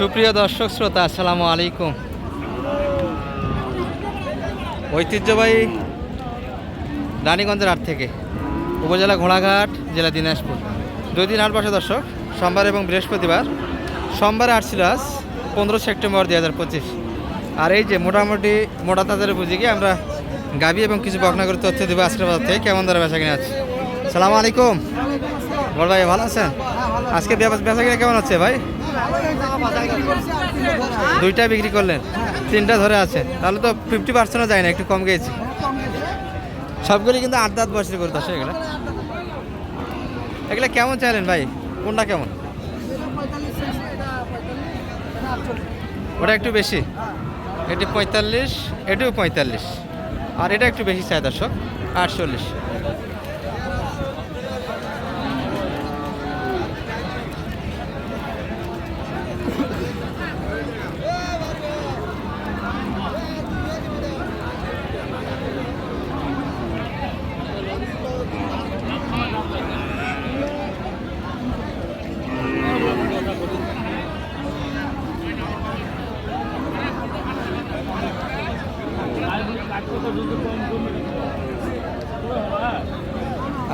সুপ্রিয় দর্শক শ্রোতা, আসসালামু আলাইকুম। ঐতিহ্যবাহী রানীগঞ্জের হাট থেকে উপজেলা ঘোড়াঘাট, জেলা দিনাজপুর। দুই দিন হাট বসে দর্শক, সোমবার এবং বৃহস্পতিবার। সোমবারে হাট ছিল পনেরো সেপ্টেম্বর দুই হাজার পঁচিশ। আর এই যে মোটামুটি মোটা তাদের বুঝে গিয়ে আমরা গাবি এবং কিছু বকনাগর তথ্য দেবো আজকের বাজার থেকে, কেমন দরে বেচা কিনে আছে সালাম আলাইকুম। বড় ভাই ভালো আছেন আজকে বেচা কেমন আছে ভাই? দুইটা বিক্রি করলেন, তিনটা ধরে আছে। তাহলে তো ফিফটি পার্সেন্টও যায় না, একটু কম গেছি। সবগুলি কিন্তু আট দাঁত বয়সের করে দশ এগুলো। এগুলো কেমন চাইলেন ভাই? কোনটা কেমন? ওটা একটু বেশি। এটি পঁয়তাল্লিশ, এটিও পঁয়তাল্লিশ। আর এটা একটু বেশি চাই দর্শক, আটচল্লিশ।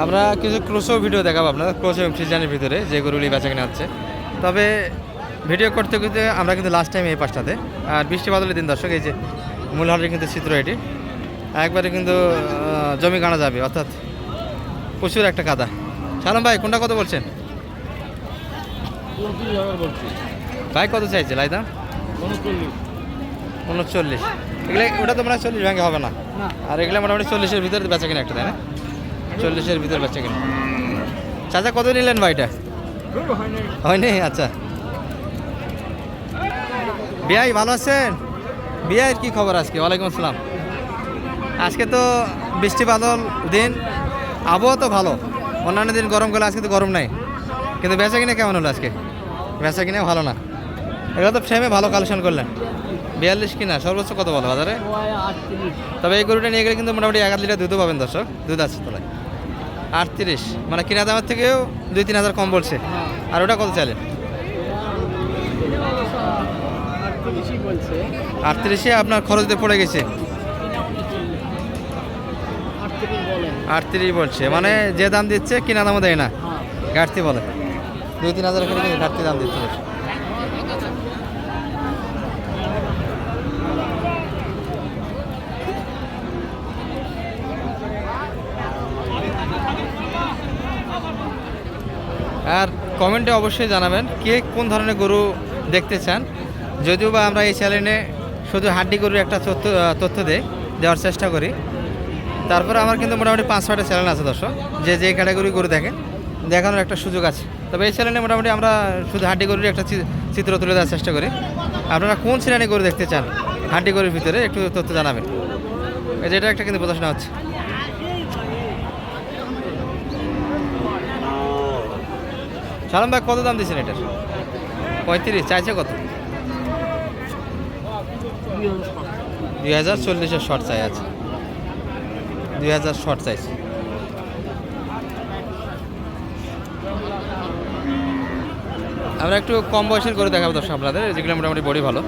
আমরা কিছু ক্লোসো ভিডিও দেখাবো আপনার ক্লোসো সিজনের ভিতরে যে গরুগুলি বেচা কিনা হচ্ছে। তবে ভিডিও করতে করতে আমরা কিন্তু লাস্ট টাইম এই পাশটাতে আর বৃষ্টি বাদলের দিন দর্শক এই যে মূল হাটের কিন্তু চিত্র এটি। একবারে কিন্তু জমি গানা যাবে অর্থাৎ প্রচুর একটা কাদা। সালাম ভাই কোনটা কত বলছেন? ভাই কত চাইছে? লাইদাম উনচল্লিশ। এগুলো ওটা তো মনে হয় চল্লিশ ভাঙে হবে না। আর এগুলো মোটামুটি চল্লিশের ভিতরে বেচা কিনা একটা তাই না? চল্লিশের ভিতরে বেচা কিনা। চাচা, কত নিলেন ভাইটা হয়নি? আচ্ছা। বিয়াই ভালো আছেন? বিয়াইয়ের কি খবর আজকে? ওয়ালাইকুম আসসালাম। আজকে তো বৃষ্টি বাদল দিন। আবহাওয়া তো ভালো। অন্যান্য দিন গরম গেলে আজকে তো গরম নাই। কিন্তু বেচা কিনে কেমন হলো আজকে? বেচা কিনে ভালো না। এগুলো তো ফ্রেমে ভালো কালেকশন করলেন। বিয়াল্লিশ কিনা, সর্বোচ্চ কত বলো বাজারে? তবে এই গরুটা নিয়ে গেলে কিন্তু মোটামুটি এক লিটার দুধও পাবেন দর্শক। দুধ আছে তোলায়। আটত্রিশ। মানে কিনা দামের থেকেও দুই, তিন হাজার কম বলছে। আর ওটা কত চাইলেন? আটত্রিশে আপনার খরচ দিয়ে পড়ে গেছে। আটত্রিশ বলছে। মানে যে দাম দিচ্ছে, কিনা দামও দেয় না। ঘাটতি বলে। দুই, তিন হাজার করে ঘাটতি দাম দিচ্ছে। আর কমেন্টে অবশ্যই জানাবেন কে কোন ধরনের গরু দেখতে চান। যদিও বা আমরা এই চ্যানেলে শুধু হাড্ডি গরুর একটা তথ্য তথ্য দেই, দেওয়ার চেষ্টা করি। তারপরে আমার কিন্তু মোটামুটি পাঁচ ছয়টা চ্যানেল আছে দর্শক, যে যে ক্যাটাগরি গরু দেখে দেখানোর একটা সুযোগ আছে। তবে এই চ্যানেলে মোটামুটি আমরা শুধু হাড্ডি গরুর একটা চিত্র তুলে দেওয়ার চেষ্টা করি। আপনারা কোন শ্রেণি গরু দেখতে চান, হাড্ডি গরুর ভিতরে একটু তথ্য জানাবেন। এটা একটা কিন্তু প্রদর্শন হচ্ছে। সালাম ভাই কত দাম দিচ্ছেন এটা পঁয়ত্রিশ, চাইছে কত? দুই হাজার চল্লিশের শর্ট চাই আছে। দুই হাজার শর্ট চাইছে। আমরা একটু কম বয়সের করে দেখাবো দর্শক আপনাদের, যেগুলো মোটামুটি বডি ভালো।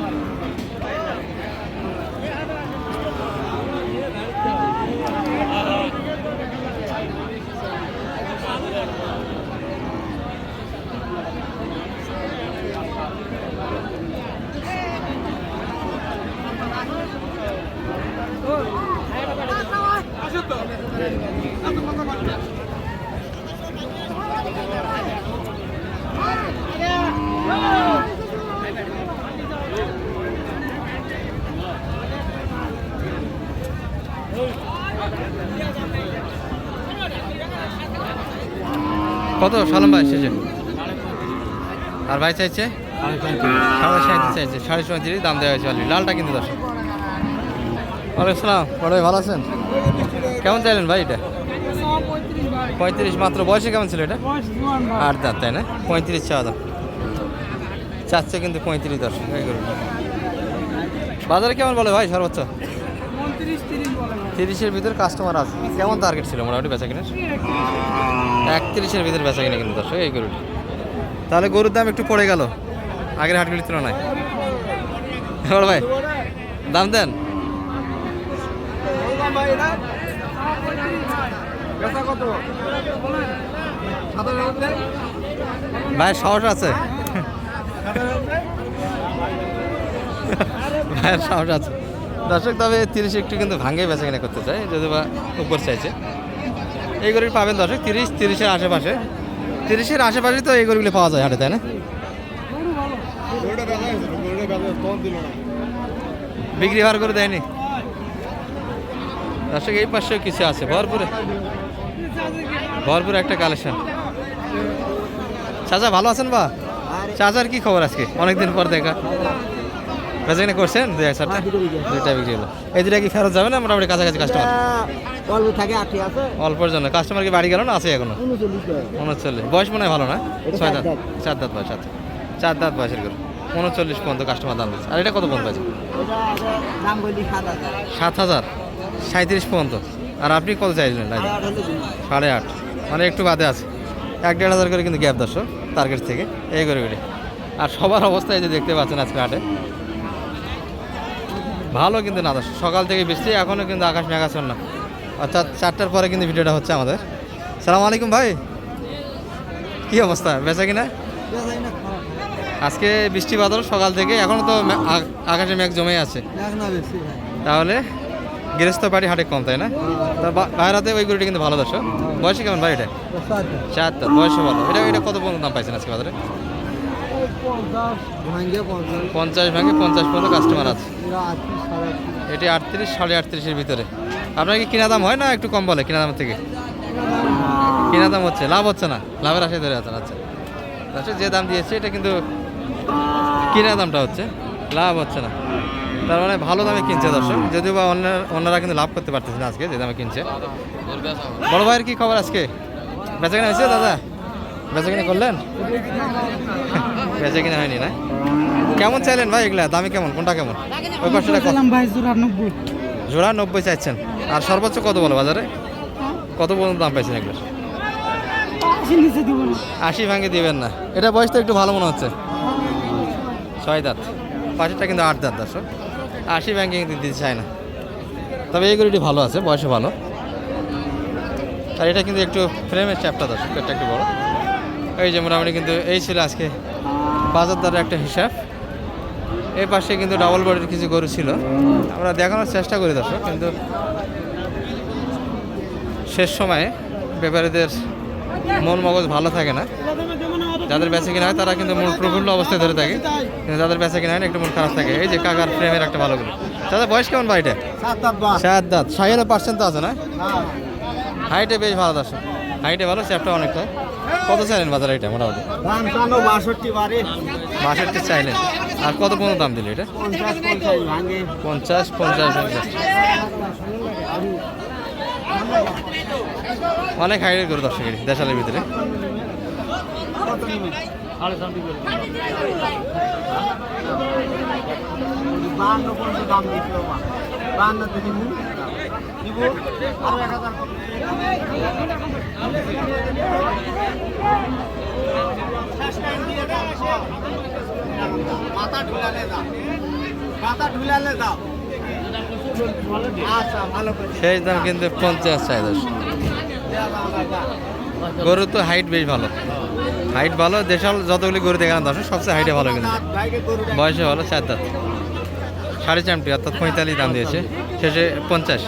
কত? সালাম ভাই শেষে। আর ভাই চাইছে? সাড়ে সাঁত্রিশ চাইছে সাড়ে পঁয়ত্রিশ দাম দেওয়া হয়েছে অলরেডি লালটা কিন্তু দশ ওয়ালাইকুম সালাম। বড় ভাই ভালো আছেন? কেমন চাইলেন ভাই এটা? পঁয়ত্রিশ মাত্র। বয়সে কেমন ছিল এটা? আট দাঁত তাই না? পঁয়ত্রিশ চাওয়া দাম। চাচ্ছে কিন্তু পঁয়ত্রিশ দশ বাজারে কেমন বলে ভাই সর্বোচ্চ? তিরিশের ভিতর কাস্টমার আছে। কেমন টার্গেট ছিল মোটামুটি বেচা কিনে একত্রিশের ভিতর বেচা কিনে কিন্তু দর্শক এই গরুটি। তাহলে গরুর দাম একটু পড়ে গেল। আগের হাটগুলির তুলনায়। বড় ভাই দাম দেন। ভাই সাহস আছে? ভাইয়ের সাহস আছে। দর্শক, তবে তিরিশ একটু কিন্তু ভাঙে বেচা কিনা করতে চাই যদি বা উপর চাইছে। এই গরুটি পাবেন দর্শক, তিরিশ, তিরিশের আশেপাশে। তিরিশের আশেপাশে তো এই গরুগুলি পাওয়া যায় হাটে, তাই না? বিক্রি হওয়ার করে দেয়নি? দর্শক, এই পাশেও কিছু আছে, ভরপুরে। ভরপুর একটা কালেকশন। চাচা, ভালো আছেন বা? চাচার কি খবর আজকে? অনেকদিন পর দেখা। বেচাকিনা করছেন? দুই এক চারটা দুইটা বিক্রি হলো। এই দুটা কি ফেরত যাবে না? মোটামুটি কাছাকাছি কাস্টমার অল্প থাকে আটে আছে। অল্পর জন্য। কাস্টমার কি বাড়ি গেল না আছে এখনও? উনচল্লিশ বয়স। মনে হয় ভালো না? ছয় দাঁত। চার দাঁত বয়স আছে চার দাঁত বয়সের গরু। উনচল্লিশ পর্যন্ত কাস্টমার দাম দিচ্ছে। আর এটা কত পর্যন্ত আছে? সাত হাজার। সাত সাঁত্রিশ পর্যন্ত। আর আপনি কত চাইছিলেন। সাড়ে আট মানে একটু বাদে আছে। এক দেড় হাজার করে কিন্তু গ্যাপ দর্শক টার্গেট থেকে। এই গরুগুলি। আর সবার অবস্থা এই যে দেখতে পাচ্ছেন আজকে হাটে। ভালো কিন্তু না সকাল থেকে বৃষ্টি এখনও কিন্তু আকাশ মেঘাচ্ছন্ন। অর্থাৎ চারটার পরে কিন্তু ভিডিওটা হচ্ছে আমাদের। সালাম আলাইকুম ভাই। কি অবস্থা? বেচা কিনা। আজকে বৃষ্টি বাদল সকাল থেকে এখনও তো আকাশে মেঘ জমে আছে। তাহলে গৃহস্থ বাড়ি হাটে কম তাই না? তা বাইরাতে ওই গরুটি কিন্তু ভালো দর্শক। বয়সে কেমন ভাই এটা? চার বয়সে ভালো। এটা এটা কত পর্যন্ত দাম পাইছেন আজকে বাজারে? পঞ্চাশ, ভাঙে পঞ্চাশ পর্যন্ত কাস্টমার আছে। এটি আটত্রিশ সাড়ে আটত্রিশের ভিতরে। আপনার কি কিনা দাম হয় না একটু কম বলে কিনা দাম থেকে? কিনা দাম হচ্ছে লাভ হচ্ছে না। লাভের আশায় ধরে আছেন আচ্ছা। আচ্ছা যে দাম দিয়েছে এটা কিন্তু কিনা দামটা হচ্ছে লাভ হচ্ছে না। তার মানে ভালো দামে কিনছে দর্শক। যদিও বা অন্য অন্যরা কিন্তু লাভ করতে পারতেছে না আজকে যে দামে কিনছে। বড় ভাইয়ের কি খবর আজকে? বেচা কিনা হয়েছে দাদা? বেচা কিনা করলেন? বেচা কিনা হয়নি না? কেমন চাইলেন ভাই এগুলা? দামি কেমন? কোনটা কেমন? ওই পাঁচশো টাকা ভাই চুরানব্বই জোড়া নব্বই চাইছেন। আর সর্বোচ্চ কত বলো বাজারে? কত পর্যন্ত দাম পাইছেন এগুলো? আশি ভাঙে দিবেন না। এটা বয়স তো একটু ভালো মনে হচ্ছে। ছয় দাঁত। পাশেরটা কিন্তু আট দাঁত দর্শক। আশি ব্যাংকে দিতে চায় না। তবে এই গরুটি ভালো আছে বয়সে ভালো। আর এটা কিন্তু একটু ফ্রেমের চ্যাপটা দর্শক এটা একটু বড়। এই যে মোটামুটি কিন্তু এই ছিল আজকে বাজার দরের একটা হিসাব। এই পাশে কিন্তু ডাবল বডির কিছু গরু ছিল। আমরা দেখানোর চেষ্টা করি দর্শক কিন্তু শেষ সময়ে ব্যাপারীদের মন মগজ ভালো থাকে না। যাদের বেঁচে কিনা হয় তারা কিন্তু মন প্রফুল্ল অবস্থায় ধরে থাকে। কিন্তু যাদের বেঁচে কিনা হয় না একটু মন খারাপ থাকে। এই যে কাকার ফ্রেমের একটা ভালো গুলো দাদা বয়স কেমন ভাই এটা? সাত দাঁত। পার্সেন্ট তো আছে না? হাইটে বেশ ভালো দর্শক। হাইটে ভালো চ্যাপটা অনেকটা কত চাইলেন বাজারে এটা মোটামুটি? বাষট্টি চাইলেন। আর কত পর্যন্ত দাম দিল এটা? পঞ্চাশ পঞ্চাশ পঞ্চাশ অনেক হাইটের করে দর্শক এটি দেশালের ভিতরে। বাহান্ন পর্যন্ত দাম দিছিল বাহান্ন থেকে দিব আরও এক হাজার মাথা ঢুলালে দাও মাথা ঢুলালে দাও আচ্ছা শেষ দাম কিন্তু পঞ্চাশ চাই দর্শক গরু তো হাইট বেশ ভালো। হাইট ভালো দেশাল যতগুলি গরু দেখান দর্শক সবচেয়ে হাইটে ভালো কিন্তু। বয়সে ভালো চার দাঁত। সাড়ে চারটি অর্থাৎ পঁয়তাল্লিশ দাম দিয়েছে। শেষে পঞ্চাশ।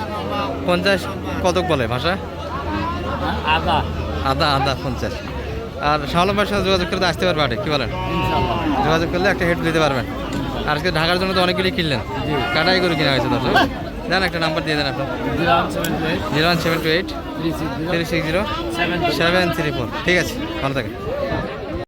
পঞ্চাশ কতক বলে ভাষা? আদা আদা আদা পঞ্চাশ। আর শাহলম ভাইয়ের সাথে যোগাযোগ করতে আসতে পারবে আটে কি বলেন? যোগাযোগ করলে একটা হেড দিতে পারবেন। আর আজকে ঢাকার জন্য তো অনেকগুলি কিনলেন। কাটাই করে কিনা হয়েছে দর্শক। দেন একটা নাম্বার দিয়ে দেন আপনার। Zero one seven two eight. Three six zero. Seven three four. ঠিক আছে ভালো থাকে